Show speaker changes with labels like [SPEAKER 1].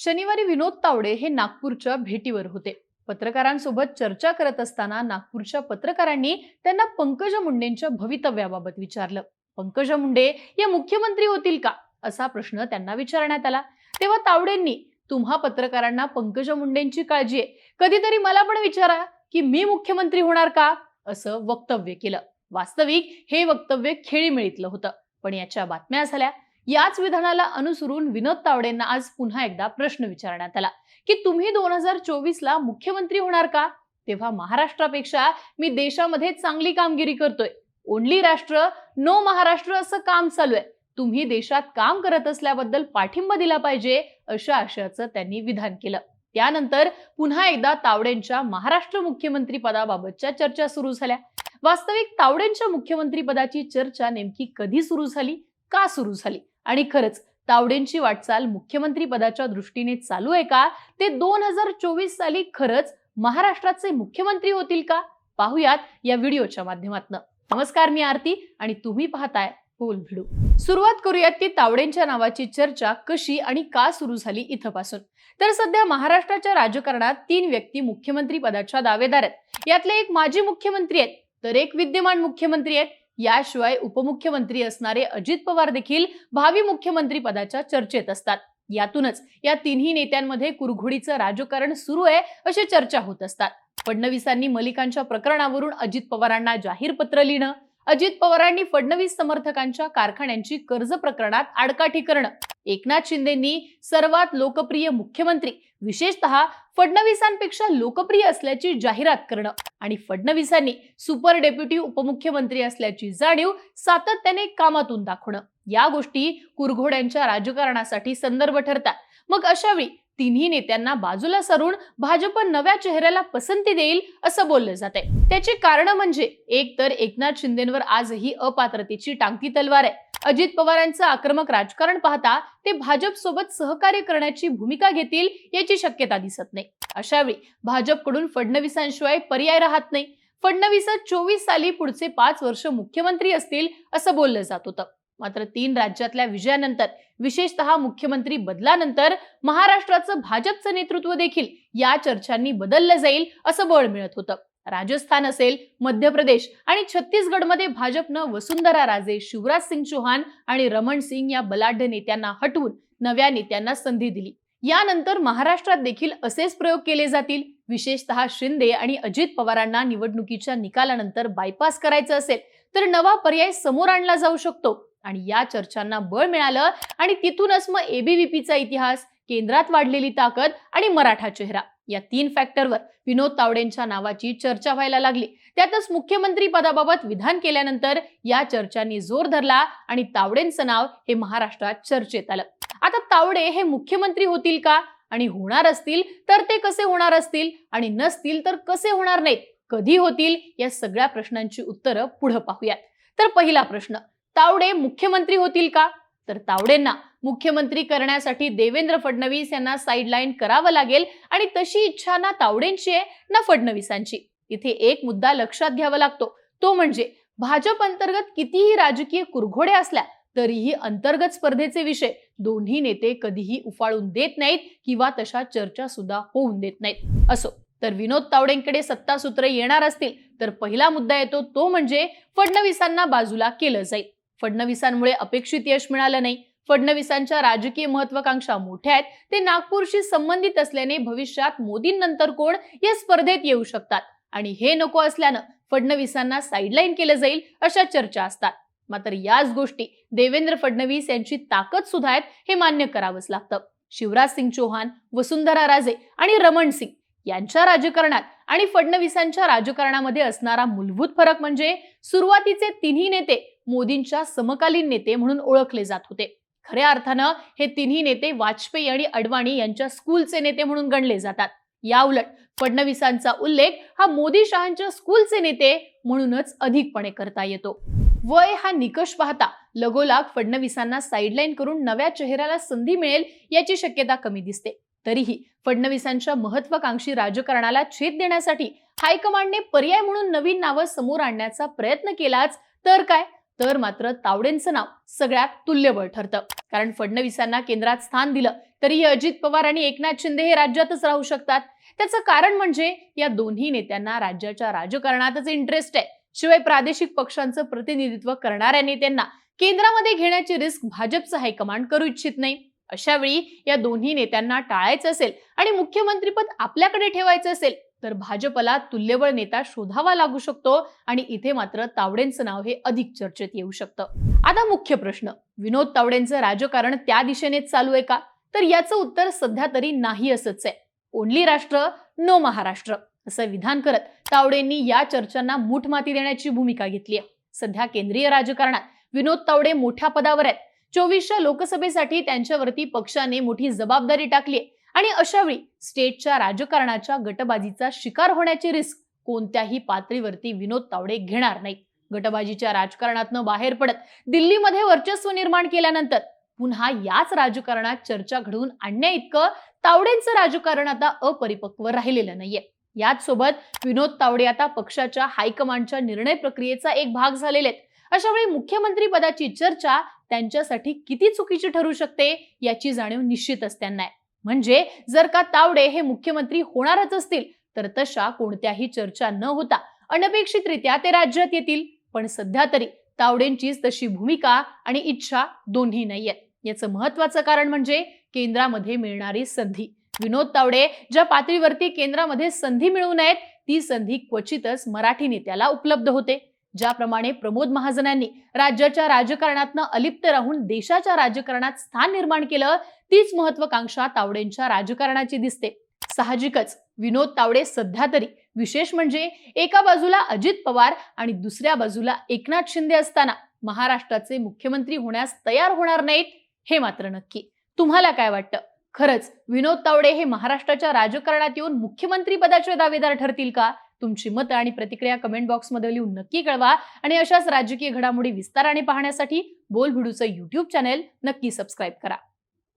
[SPEAKER 1] शनिवारी विनोद तावडे हे नागपूरच्या भेटीवर होते. पत्रकारांसोबत चर्चा करत असताना नागपूरच्या पत्रकारांनी त्यांना पंकज मुंडेंच्या भवितव्याबाबत विचारलं. पंकजा मुंडे या मुख्यमंत्री होतील का? असा प्रश्न त्यांना विचारण्यात आला. तेव्हा तावडेंनी तुम्हा पत्रकारांना पंकजा मुंडेंची काळजी आहे. कधीतरी मला पण विचारा की मी मुख्यमंत्री होणार का? असं वक्तव्य केलं. वास्तविक हे वक्तव्य खेळीमेळीतलं होतं. पण याच्या बातम्या झाल्या. याच विधानाला अनुसरून विनोद तावडेंना आज पुन्हा एकदा प्रश्न विचारण्यात आला. की तुम्ही दोन हजार चोवीस ला मुख्यमंत्री होणार का? तेव्हा महाराष्ट्रापेक्षा मी देशामध्ये चांगली कामगिरी करतोय. ओनली राष्ट्र नो महाराष्ट्र असं काम चालू आहे. तुम्ही देशात काम करत असल्याबद्दल पाठिंबा दिला पाहिजे अशा आशयाचं त्यांनी विधान केलं. त्यानंतर पुन्हा एकदा तावडेंच्या महाराष्ट्र मुख्यमंत्री पदाबाबतच्या चर्चा सुरू झाल्या. वास्तविक तावडेंच्या मुख्यमंत्री पदाची चर्चा नेमकी कधी सुरू झाली? का सुरू झाली? आणि खरंच तावडेंची वाटचाल मुख्यमंत्री पदाच्या दृष्टीने चालू आहे का? ते दोन हजार चोवीस साली खरंच महाराष्ट्राचे मुख्यमंत्री होतील का? पाहुयात या व्हिडिओच्या माध्यमातून. नमस्कार मी आरती आणि तुम्ही पाहताय बोल भिडू. सुरुवात करूयात की तावडेंच्या नावाची चर्चा कशी आणि का सुरू झाली इथंपासून. तर सध्या महाराष्ट्राच्या राजकारणात तीन व्यक्ती मुख्यमंत्री पदाच्या दावेदार आहेत. यातले एक माजी मुख्यमंत्री आहेत तर एक विद्यमान मुख्यमंत्री आहेत याशिवाय उपमुख्यमंत्री असणारे अजित पवार देखील भावी मुख्यमंत्री पदाच्या चर्चेत असतात. यातूनच या तिन्ही नेत्यांमध्ये कुरघोडीचं राजकारण सुरू आहे अशी चर्चा होत असतात. फडणवीसांनी मलिकांच्या प्रकरणावरून अजित पवारांना जाहीर पत्र लिहिणं अजित पवारांनी फडणवीस समर्थकांच्या कारखान्यांची कर्ज प्रकरणात आडकाठी करणं एकनाथ शिंदेंनी सर्वात लोकप्रिय मुख्यमंत्री विशेषतः फडणवीसांपेक्षा लोकप्रिय असल्याची जाहिरात करणं आणि फडणवीसांनी सुपर डेप्युटी उपमुख्यमंत्री असल्याची जाणीव सातत्याने कामातून दाखवणं. या गोष्टी कुरघोड्यांच्या राजकारणासाठी संदर्भ ठरतात. मग अशावेळी तिन्ही नेत्यांना बाजूला सरून भाजप नव्या चेहऱ्याला पसंती देईल असं बोललं जाते त्याची कारण म्हणजे एक तर एकनाथ शिंदेवर आजही अपात्रतेची टांगती तलवार आहे. अजित पवारांचं आक्रमक राजकारण पाहता ते भाजप सोबत सहकार्य करण्याची भूमिका घेतील याची शक्यता दिसत नाही. अशावेळी भाजपकडून फडणवीसांशिवाय पर्याय राहत नाही. फडणवीस चोवीस साली पुढचे पाच वर्ष मुख्यमंत्री असतील असं बोललं जात होतं. मात्र तीन राज्यातल्या विजयानंतर विशेषतः मुख्यमंत्री बदलानंतर महाराष्ट्राचं भाजपचं नेतृत्व देखील या चर्चांनी बदललं जाईल असं बळ मिळत होतं. राजस्थान असेल मध्य प्रदेश आणि छत्तीसगडमध्ये भाजपनं वसुंधरा राजे शिवराज सिंग चौहान आणि रमण सिंग या बलाढ्य नेत्यांना हटवून नव्या नेत्यांना संधी दिली. यानंतर महाराष्ट्रात देखील असेच प्रयोग केले जातील. विशेषतः शिंदे आणि अजित पवारांना निवडणुकीच्या निकालानंतर बायपास करायचं असेल तर नवा पर्याय समोर आणला जाऊ शकतो. आणि या चर्चांना बळ मिळालं आणि तिथूनच मग एबीव्हीपीचा इतिहास केंद्रात वाढलेली ताकद आणि मराठा चेहरा. या तीन फॅक्टरवर विनोद तावडेंच्या नावाची चर्चा व्हायला लागली. त्यातच मुख्यमंत्री पदाबाबत विधान केल्यानंतर या चर्चांनी जोर धरला आणि तावडेंचं नाव हे महाराष्ट्रात चर्चेत आलं. आता तावडे हे मुख्यमंत्री होतील का? आणि होणार असतील तर ते कसे होणार असतील? आणि नसतील तर कसे होणार नाहीत? कधी होतील? या सगळ्या प्रश्नांची उत्तरं पुढे पाहूयात. तर पहिला प्रश्न तावडे मुख्यमंत्री होतील का? तर तावडेंना मुख्यमंत्री करण्यासाठी देवेंद्र फडणवीस यांना साईडलाईन करावं लागेल आणि तशी इच्छा ना तावडेंची आहे ना फडणवीसांची. इथे एक मुद्दा लक्षात घ्यावा लागतो. तो म्हणजे भाजप अंतर्गत कितीही राजकीय कुरघोडे असल्या तरीही अंतर्गत स्पर्धेचे विषय दोन्ही नेते कधीही उफाळून देत नाहीत किंवा तशा चर्चा सुद्धा होऊन देत नाहीत. असो तर विनोद तावडेंकडे सत्तासूत्र येणार असतील तर पहिला मुद्दा येतो तो म्हणजे फडणवीसांना बाजूला केलं जाईल. फडणवीसांमुळे अपेक्षित यश मिळालं नाही. फडणवीसांच्या राजकीय महत्वाकांक्षा मोठ्या आहेत. ते नागपूरशी संबंधित असल्याने भविष्यात मोदींनंतर कोण या स्पर्धेत येऊ शकतात? आणि हे नको असल्यानं फडणवीसांना साईडलाईन केलं जाईल अशा चर्चा असतात. मात्र याच गोष्टी देवेंद्र फडणवीस यांची ताकद सुद्धा आहेत हे मान्य करावंच लागतं. शिवराज सिंग चौहान वसुंधरा राजे आणि रमण सिंग यांच्या राजकारणात आणि फडणवीसांच्या राजकारणामध्ये असणारा मूलभूत फरक म्हणजे सुरुवातीचे तिन्ही नेते मोदींच्या समकालीन नेते म्हणून ओळखले जात होते. खऱ्या अर्थानं हे तिन्ही नेते वाजपेयी आणि अडवाणी यांच्या स्कूलचे नेते म्हणून गणले जातात. या उलट फडणवीसांचा उल्लेख हा मोदी शहांच्या स्कूलचे नेते म्हणूनच अधिकपणे करता येतो. वय हा निकष पाहता लगोलाग फडणवीसांना साईडलाईन करून नव्या चेहऱ्याला संधी मिळेल याची शक्यता कमी दिसते. तरीही फडणवीसांच्या महत्वाकांक्षी राजकारणाला छेद देण्यासाठी हायकमांडने पर्याय म्हणून नवीन नावं समोर आणण्याचा प्रयत्न केलाच तर काय? तर मात्र तावडेंचं नाव सगळ्यात तुल्यबळ ठरतं. कारण फडणवीसांना केंद्रात स्थान दिलं तरीही अजित पवार आणि एकनाथ शिंदे हे राज्यातच राहू शकतात. त्याचं कारण म्हणजे या दोन्ही नेत्यांना राज्याच्या राजकारणातच इंटरेस्ट आहे. शिवाय प्रादेशिक पक्षांचं प्रतिनिधित्व करणाऱ्या नेत्यांना केंद्रामध्ये घेण्याची रिस्क भाजपचं हायकमांड करू इच्छित नाही. अशावेळी या दोन्ही नेत्यांना टाळायचं असेल आणि मुख्यमंत्रीपद आपल्याकडे ठेवायचं असेल तर भाजपला तुल्यबळ नेता शोधावा लागू शकतो आणि इथे मात्र तावडेंचं नाव हे अधिक चर्चेत येऊ शकतं. आता मुख्य प्रश्न विनोद तावडेंचं राजकारण त्या दिशेनेच चालू आहे का? तर याचं उत्तर सध्या तरी नाही असंच आहे. ओनली राष्ट्र नो महाराष्ट्र असं विधान करत तावडेंनी या चर्चांना मूठ माती देण्याची भूमिका घेतली आहे. सध्या केंद्रीय राजकारणात विनोद तावडे मोठ्या पदावर आहेत. चोवीसच्या लोकसभेसाठी त्यांच्यावरती पक्षाने मोठी जबाबदारी टाकली आहे. आणि अशावेळी स्टेटच्या राजकारणाच्या गटबाजीचा शिकार होण्याची रिस्क कोणत्याही पातळीवरती विनोद तावडे घेणार नाही. गटबाजीच्या राजकारणातनं बाहेर पडत दिल्लीमध्ये वर्चस्व निर्माण केल्यानंतर पुन्हा याच राजकारणात चर्चा घडवून आणण्या इतकं तावडेंचं राजकारण आता अपरिपक्व राहिलेलं नाहीये. याच सोबत विनोद तावडे आता पक्षाच्या हायकमांडच्या निर्णय प्रक्रियेचा एक भाग झालेले आहेत अशा वेळी मुख्यमंत्री पदाची चर्चा त्यांच्यासाठी किती चुकीची ठरू शकते याची जाणीव निश्चितच त्यांना आहे. म्हणजे जर का तावडे हे मुख्यमंत्री होणारच असतील तर तशा कोणत्याही चर्चा न होता अनपेक्षितरित्या ते राज्यात येतील. पण सध्या तरी तावडेंचीच तशी भूमिका आणि इच्छा दोन्ही नाहीयेत. याचं महत्वाचं कारण म्हणजे केंद्रामध्ये मिळणारी संधी. विनोद तावडे ज्या पातळीवरती केंद्रामध्ये संधी मिळू नयेत ती संधी क्वचितच मराठी नेत्याला उपलब्ध होते. ज्याप्रमाणे प्रमोद महाजनांनी राज्याच्या राजकारणातनं अलिप्त राहून देशाच्या राजकारणात स्थान निर्माण केलं तीच महत्वाकांक्षा तावडेंच्या राजकारणाची दिसते. साहजिकच विनोद तावडे सध्या तरी विशेष म्हणजे एका बाजूला अजित पवार आणि दुसऱ्या बाजूला एकनाथ शिंदे असताना महाराष्ट्राचे मुख्यमंत्री होण्यास तयार होणार नाहीत हे मात्र नक्की. तुम्हाला काय वाटतं? खरंच विनोद तावडे हे महाराष्ट्राच्या राजकारणात येऊन मुख्यमंत्री पदाचे दावेदार ठरतील का? तुमची मतं आणि प्रतिक्रिया कमेंट बॉक्समध्ये लिहून नक्की कळवा. आणि अशाच राजकीय घडामोडी विस्ताराने पाहण्यासाठी बोलभिडूचं युट्यूब चॅनेल नक्की सबस्क्राईब करा.